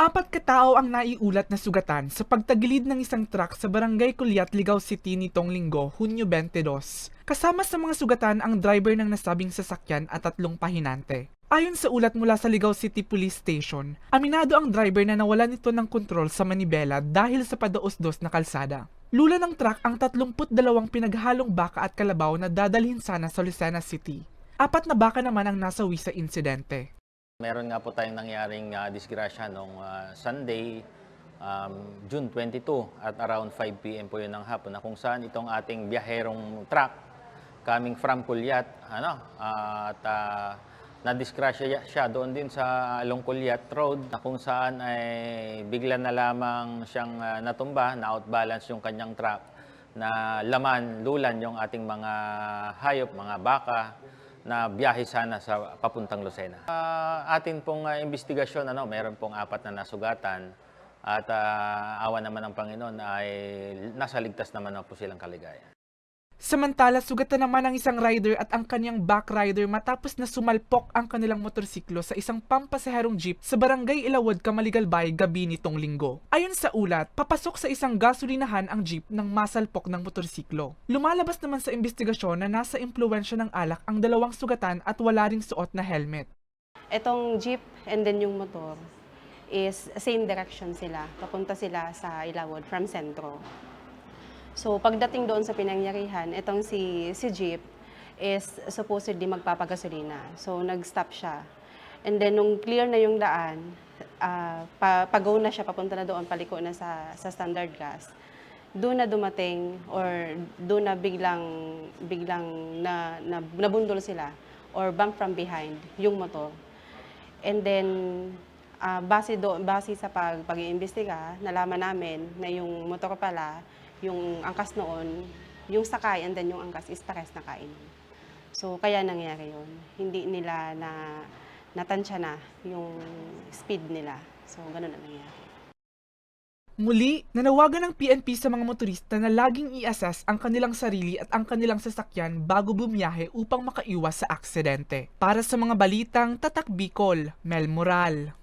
Apat katao ang naiulat na sugatan sa pagtagilid ng isang truck sa barangay Kulyat, Ligaw City nitong linggo, Hunyo 22. Kasama sa mga sugatan ang driver ng nasabing sasakyan at tatlong pahinante. Ayon sa ulat mula sa Ligaw City Police Station, aminado ang driver na nawala nito ng kontrol sa manibela dahil sa padaos-dos na kalsada. Lula ng truck ang 32 pinaghalong baka at kalabaw na dadalhin sana sa Lucena City. Apat na baka naman ang nasawi sa insidente. Meron nga po tayong nangyaring ah, disgrasya noong ah, Sunday, um, June 22 at around 5 p.m. po yun ng hapon na kung saan itong ating biyaherong truck coming from Kulyat, ano, ah, at uh, na-disgrasya siya doon din sa along Kulyat Road na kung saan ay bigla na lamang siyang ah, natumba, na-outbalance yung kanyang truck na laman, lulan yung ating mga hayop, mga baka, na biyahe sana sa papuntang Lucena. Ah, atin pong ah, investigasyon, ano, meron pong apat na nasugatan at ah, awa naman ng Panginoon ay nasa ligtas naman na po silang kaligaya. Samantala, sugatan naman ang isang rider at ang kanyang back rider matapos na sumalpok ang kanilang motorsiklo sa isang pampasaherong jeep sa barangay Ilawod, Kamaligalbay gabi nitong linggo. Ayon sa ulat, papasok sa isang gasolinahan ang jeep nang masalpok ng motorsiklo. Lumalabas naman sa investigasyon na nasa impluensya ng alak ang dalawang sugatan at wala ring suot na helmet. Itong jeep and then yung motor is same direction sila. Papunta sila sa Ilawod from Sentro. So pagdating doon sa pinangyarihan, itong si, si jeep is supposedly magpapagasolina. So nag-stop siya. And then nung clear na yung daan, ah, pa, pag-go na siya, papunta na doon, paliko na sa, sa standard gas. Doon na dumating or doon na biglang biglang na, na nabundol sila or bump from behind yung motor. And then, ah, base, do, base sa pag, pag-iimbestiga, nalaman namin na yung motor pala, yung angkas noon, yung sakay and then yung angkas is pares na kain. So, kaya nangyari yun. Hindi nila na natansya na yung speed nila. So, ganun na nangyari. Muli, nanawagan ng PNP sa mga motorista na laging i-assess ang kanilang sarili at ang kanilang sasakyan bago bumiyahe upang makaiwas sa aksidente. Para sa mga balitang Tatak Bicol, Mel Moral.